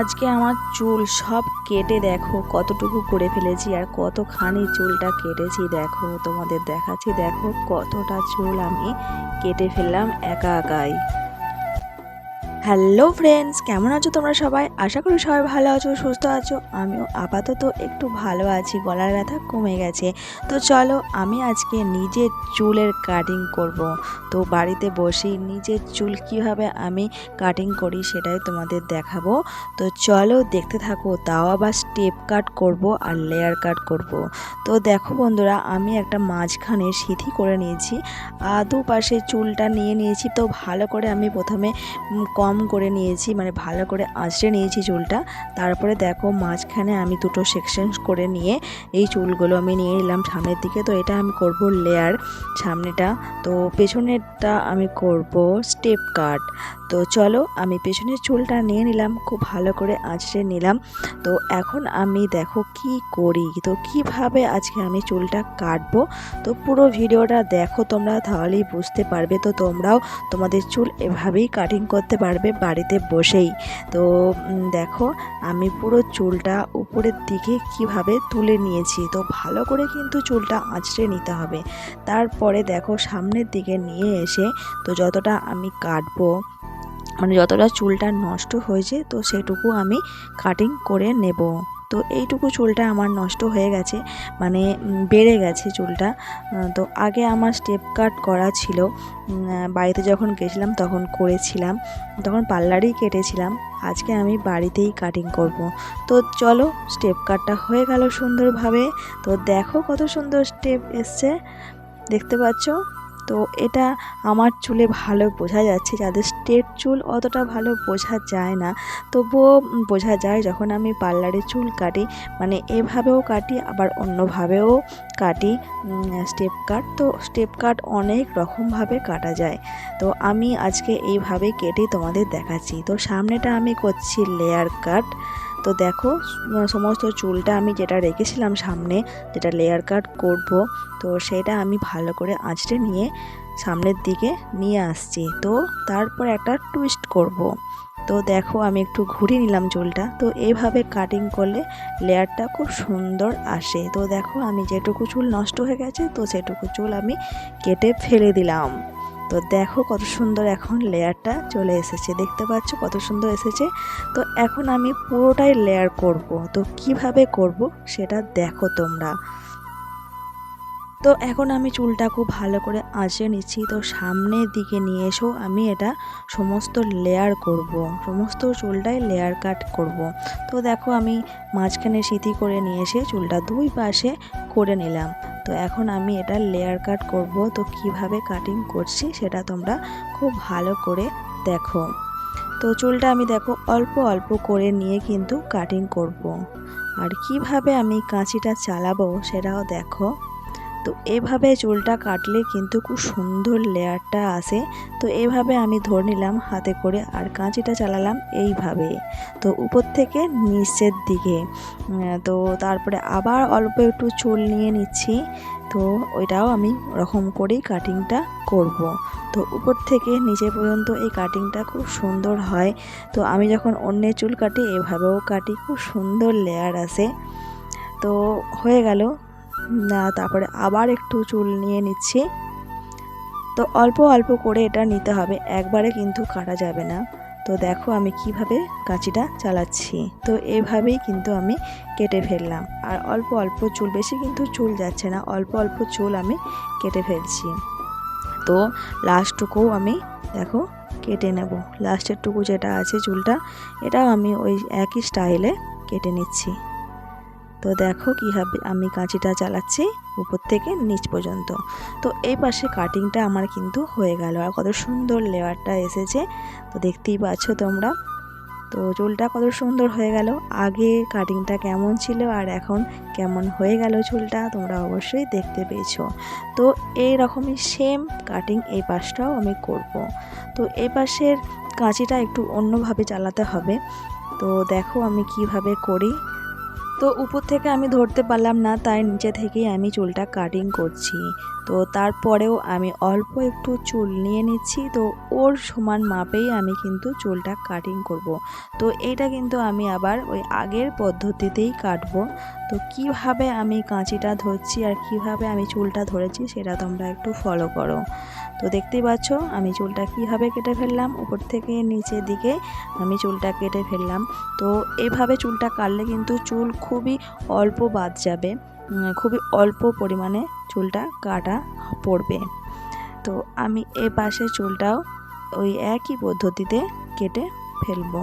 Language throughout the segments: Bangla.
আজকে আমার চুল সব কেটে দেখো, কতটুকু করে ফেলেছি আর কতখানি চুলটা কেটেছি দেখো, তোমাদের দেখাচ্ছি, দেখো কতটা চুল আমি কেটে ফেললাম একা একাই। হ্যালো ফ্রেন্ডস কেমন আছো তোমরা সবাই? আশা করি সবাই ভালো আছো সুস্থ আছো। আমিও আপাতত একটু ভালো আছি গলার ব্যথা কমে গেছে। তো চলো আমি আজকে নিজের চুলের কাটিং করব। তো বাড়িতে বসেই নিজের চুল কীভাবে আমি কাটিং করি সেটাই তোমাদের দেখাবো। তো চলো দেখতে থাকো তাও আবার স্টেপ কাট করব আর লেয়ার কাট করব। তো দেখো বন্ধুরা আমি একটা মাঝখানে সিথি করে নিয়েছি। আর দুপাশে চুলটা নিয়ে নিয়েছি। তো ভালো করে আমি প্রথমে উম, কম করে নিয়েছি মানে ভালো করে আঁচড়ে নিয়েছি চুলটা। তারপরে দেখো মাঝখানে আমি দুটো সেকশন করে নিয়ে এই চুলগুলো আমি নিয়ে নিলাম সামনের দিকে। তো এটা আমি করব লেয়ার সামনেটা। তো পেছনেরটা আমি করব স্টেপ কাট তো চলো আমি পেছনের চুলটা নিয়ে নিলাম, খুব ভালো করে আঁচড়ে নিলাম। তো এখন আমি দেখো কি করি, তো কীভাবে আজকে আমি চুলটা কাটবো? তো পুরো ভিডিওটা দেখো তোমরা, তাহলেই বুঝতে পারবে। তো তোমরাও তোমাদের চুল এভাবেই কাটিং করতে পারবে বাড়িতে বসেই। তো দেখো আমি পুরো চুলটা উপরের দিকে কীভাবে তুলে নিয়েছি। তো ভালো করে কিন্তু চুলটা আঁচড়ে নিতে হবে। তারপরে দেখো সামনের দিকে নিয়ে এসে তো যতটা আমি কাটবো মানে যতটা চুলটা নষ্ট হয়েছে, তো সেটুকু আমি কাটিং করে নেব। তো এইটুকু চুলটা আমার নষ্ট হয়ে গেছে মানে বেড়ে গেছে চুলটা। তো আগে আমার স্টেপ কাট করা ছিল। বাড়িতে যখন গেছিলাম তখন করেছিলাম, তখন পার্লারেই কেটেছিলাম। আজকে আমি বাড়িতেই কাটিং করব। তো চলো স্টেপ কাটটা হয়ে গেল সুন্দরভাবে। তো দেখো কত সুন্দর স্টেপ এসছে। দেখতে পাচ্ছ? তো এটা আমার চুলে ভালো বোঝা যাচ্ছে, যাদের স্ট্রেট চুল অতটা ভালো বোঝা যায় না। তবুও বোঝা যায় যখন আমি পার্লারে চুল কাটি মানে এভাবেও কাটি, আবার অন্যভাবেও কাটি স্টেপ কাট। তো স্টেপ কাট অনেক রকমভাবে কাটা যায়। তো আমি আজকে এইভাবে কেটে তোমাদের দেখাচ্ছি। তো সামনেটা আমি করছি লেয়ার কাট তো দেখো সমস্ত চুলটা আমি যেটা রেখেছিলাম সামনে, যেটা লেয়ার কাট করব, তো সেটা আমি ভালো করে আঁচড়ে নিয়ে সামনের দিকে নিয়ে আসছি। তো তারপর একটা টুইস্ট করব। তো দেখো, আমি একটু ঘুরিয়ে নিলাম চুলটা। তো এইভাবে কাটিং করলে লেয়ারটা খুব সুন্দর আসে। তো দেখো, আমি যেটুকু চুল নষ্ট হয়ে গেছে, তো সেটুকু চুল আমি কেটে ফেলে দিলাম। তো দেখো কত সুন্দর এখন লেয়ারটা চলে এসেছে। দেখতে পাচ্ছ কত সুন্দর এসেছে। তো এখন আমি পুরোটাই লেয়ার করব। তো কীভাবে করব সেটা দেখো তোমরা। তো এখন আমি চুলটা খুব ভালো করে আঁচড়ে নিচ্ছি। তো সামনের দিকে নিয়ে এসেও আমি এটা সমস্ত লেয়ার করব। সমস্ত চুলটাই লেয়ার কাট করব। তো দেখো আমি মাঝখানে সিথি করে নিয়ে এসে চুলটা দুই পাশে করে নিলাম। তো এখন আমি এটা লেয়ার কাট করব। তো কীভাবে কাটিং করছি সেটা তোমরা খুব ভালো করে দেখো। তো চুলটা আমি দেখো অল্প অল্প করে নিয়ে কিন্তু কাটিং করব। আর কীভাবে আমি কাঁচিটা চালাবো সেটাও দেখো। তো এভাবে চুলটা কাটলে কিন্তু খুব সুন্দর লেয়ারটা আসে। তো এভাবে আমি ধরে নিলাম হাতে করে আর কাঁচিটা চালালাম এইভাবে। তো উপর থেকে নিচের দিকে। তো তারপরে আবার অল্প একটু চুল নিয়ে নিচ্ছি। তো ওইটাও আমি ওরকম করেই কাটিংটা করব। তো উপর থেকে নিচে পর্যন্ত এই কাটিংটা খুব সুন্দর হয়। তো আমি যখন অন্যের চুল কাটি, এভাবেও কাটি। খুব সুন্দর লেয়ার আসে। তো হয়ে গেল। তারপরে আবার একটু চুল নিয়ে নিচ্ছি। তো অল্প অল্প করে এটা নিতে হবে, একবারে কিন্তু কাটা যাবে না। তো দেখো আমি কীভাবে কাঁচিটা চালাচ্ছি। তো এভাবেই কিন্তু আমি কেটে ফেললাম। আর অল্প অল্প চুল, বেশি কিন্তু চুল যাচ্ছে না, অল্প অল্প চুল আমি কেটে ফেলছি। তো লাস্টটুকুও আমি দেখো কেটে নেব। লাস্টের টুকু যেটা আছে চুলটা, এটাও আমি ওই একই স্টাইলে কেটে নিচ্ছি। তো দেখো কীভাবে আমি কাঁচিটা চালাচ্ছি উপর থেকে নিচ পর্যন্ত। তো এই পাশে কাটিংটা আমার কিন্তু হয়ে গেল আর কত সুন্দর লেয়ারটা এসেছে। তো দেখতেই পাচ্ছ তোমরা। তো চুলটা কত সুন্দর হয়ে গেল। আগে কাটিংটা কেমন ছিল আর এখন কেমন হয়ে গেল চুলটা তোমরা অবশ্যই দেখতে পেয়েছ। তো এই রকমই সেম কাটিং এই পাশটাও আমি করব। তো এই পাশের কাঁচিটা একটু অন্যভাবে চালাতে হবে। তো দেখো আমি কীভাবে করি। তো উপর থেকে আমি ধরতে পারলাম না, তাই নিচে থেকেই আমি চুলটা কাটিং করছি তো তারপরেও আমি অল্প একটু চুল নিয়ে নিচ্ছি, তো ওর সমান মাপেই আমি কিন্তু চুলটা কাটিং করব। তো এটা কিন্তু আমি আবার ওই আগের পদ্ধতিতেই কাটবো তো কীভাবে আমি কাঁচিটা ধরছি আর কীভাবে আমি চুলটা ধরেছি সেটা তোমরা একটু ফলো করো। তো দেখতেই পাচ্ছ, আমি চুলটা কীভাবে কেটে ফেললাম, উপর থেকে নিচের দিকে আমি চুলটা কেটে ফেললাম। তো এভাবে চুলটা কাটলে কিন্তু চুল খুবই অল্প বাদ যাবে খুবই অল্প পরিমাণে চুলটা কাটা পড়বে। তো আমি এ পাশে চুলটাও ওই একই পদ্ধতিতে কেটে ফেলব।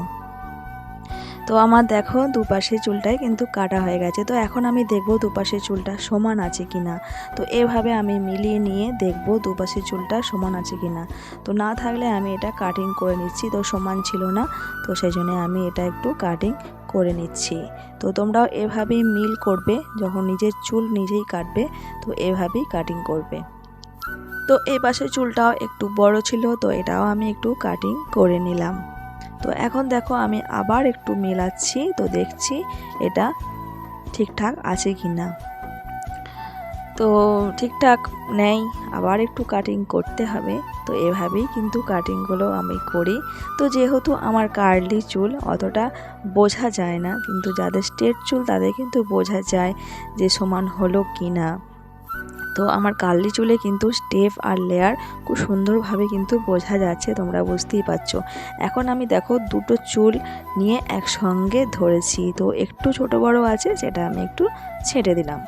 তো আমার দেখো দুপাশে চুলটাই কিন্তু কাটা হয়ে গেছে। তো এখন আমি দেখব দুপাশে চুলটা সমান আছে কি না তো এভাবে আমি মিলিয়ে নিয়ে দেখব দুপাশে চুলটা সমান আছে কি না তো না থাকলে আমি এটা কাটিং করে নিচ্ছি। তো সমান ছিল না। তো সেই জন্য আমি এটা একটু কাটিং করে নিচ্ছি। তো তোমরাও এভাবেই মিল করবে। যখন নিজের চুল নিজেই কাটবে, তো এভাবেই কাটিং করবে। তো এই পাশে চুলটাও একটু বড় ছিল। তো এটাও আমি একটু কাটিং করে নিলাম। তো এখন দেখো আমি আবার একটু মেলাচ্ছি, তো দেখছি এটা ঠিকঠাক আছে কি না তো ঠিকঠাক নেই, আবার একটু কাটিং করতে হবে। তো এভাবেই কিন্তু কাটিংগুলো আমি করি। তো যেহেতু আমার কার্লি চুল, অতটা বোঝা যায় না, কিন্তু যাদের স্ট্রেট চুল তাদের কিন্তু বোঝা যায় যে সমান হলো কি না তো আমার কার্লি চুলে কিন্তু স্টেপ আর লেয়ার খুব সুন্দরভাবে কিন্তু বোঝা যাচ্ছে, তোমরা বুঝতেই পারছ। এখন আমি দেখো দুটো চুল নিয়ে একসঙ্গে ধরেছি, তো একটু ছোট বড় আছে, সেটা আমি একটু ছেটে দিলাম।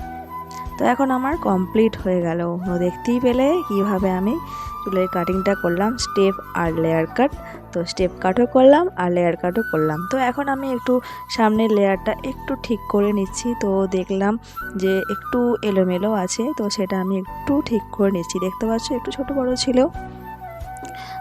তো এখন আমার কমপ্লিট হয়ে গেল। দেখতেই পেলে কীভাবে আমি চুলের কাটিংটা করলাম স্টেপ আর লেয়ার কাট তো স্টেপ কাটও করলাম আর লেয়ার কাটও করলাম। তো এখন আমি একটু সামনের লেয়ারটা একটু ঠিক করে নিচ্ছি। তো দেখলাম যে একটু এলোমেলো আছে, তো সেটা আমি একটু ঠিক করে নিচ্ছি। দেখতে পাচ্ছ একটু ছোট বড় ছিল।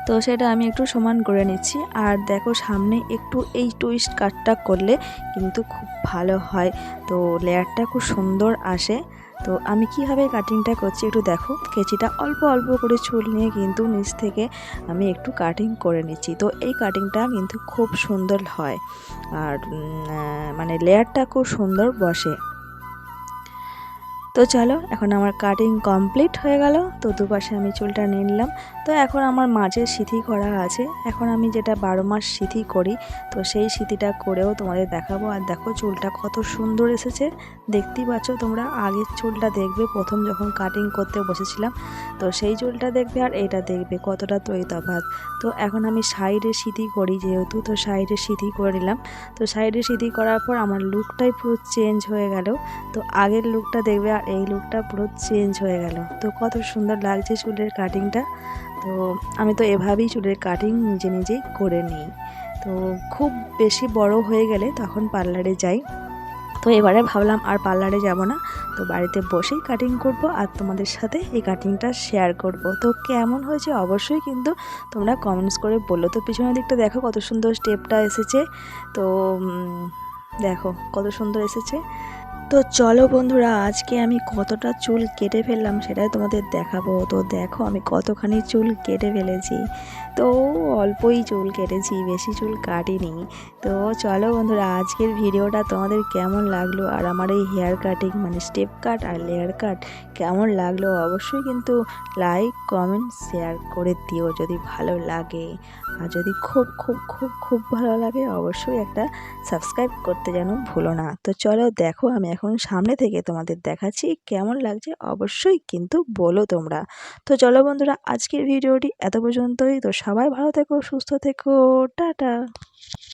তো সেটা আমি একটু সমান করে নিচ্ছি। আর দেখো সামনে একটু এই টুইস্ট কাটটা করলে কিন্তু খুব ভালো হয়। তো লেয়ারটা খুব সুন্দর আসে। তো আমি কীভাবে কাটিংটা করছি একটু দেখো। কেচিটা অল্প অল্প করে চুল নিয়ে কিন্তু নিচ থেকে আমি একটু কাটিং করে নিচ্ছি। তো এই কাটিংটা কিন্তু খুব সুন্দর হয়। আর মানে লেয়ারটা খুব সুন্দর বসে। তো চলো, এখন আমার কাটিং কমপ্লিট হয়ে গেল। তো দুপাশে আমি চুলটা নিয়ে নিলাম। তো এখন আমার মাঝে সিথি করা আছে। এখন আমি যেটা বারো মাস সিথি করি, তো সেই সিথিটা করেও তোমাদের দেখাবো। আর দেখো চুলটা কত সুন্দর এসেছে। দেখতেই পাচ্ছ তোমরা, আগের চুলটা দেখবে, প্রথম যখন কাটিং করতে বসেছিলাম, তো সেই চুলটা দেখবে আর এটা দেখবে, কতটা তৈ তফাৎ তো এখন আমি সাইডে সিথি করি যেহেতু, তো সাইডে সিথি করে নিলাম। তো সাইডে সিথি করার পর আমার লুকটাই পুরো চেঞ্জ হয়ে গেল। তো আগের লুকটা দেখবে আর এই লুকটা পুরো চেঞ্জ হয়ে গেল। তো কত সুন্দর লাগছে চুলের কাটিংটা তো আমি তো এভাবেই চুলের কাটিং নিজে নিজেই করে নিই। তো খুব বেশি বড় হয়ে গেলে তখন পার্লারে যাই। তো এবারে ভাবলাম আর পার্লারে যাব না। তো বাড়িতে বসেই কাটিং করব আর তোমাদের সাথে এই কাটিংটা শেয়ার করব। তো কেমন হয়েছে? অবশ্যই কিন্তু তোমরা কমেন্টস করে বলল তো পিছনের দিকটা দেখো কত সুন্দর স্টেপটা এসেছে। তো দেখো কত সুন্দর এসেছে। তো চলো বন্ধুরা, আজকে আমি কতটা চুল কেটে ফেললাম সেটাই তোমাদের দেখাবো। তো দেখো, আমি কতখানি চুল কেটে ফেলেছি। তো অল্পই চুল কেটেছি, বেশি চুল কাটিনি। তো চলো বন্ধুরা, আজকের ভিডিওটা তোমাদের কেমন লাগল? আর আমার এই হেয়ার কাটিং মানে স্টেপ কাট আর লেয়ার কাট কেমন লাগল? অবশ্যই কিন্তু লাইক, কমেন্ট, শেয়ার করে দিও যদি ভালো লাগে। আর যদি খুব খুব খুব খুব ভালো লাগে, অবশ্যই একটা সাবস্ক্রাইব করতে যেন ভুলো না। তো চলো, দেখো আমি এখন সামনে থেকে তোমাদের দেখাচ্ছি কেমন লাগছে, অবশ্যই কিন্তু বলো তোমরা। তো চলো বন্ধুরা, আজকের ভিডিওটি এত পর্যন্তই। তো সবাই ভালো থেকো, সুস্থ থেকো, টাটা।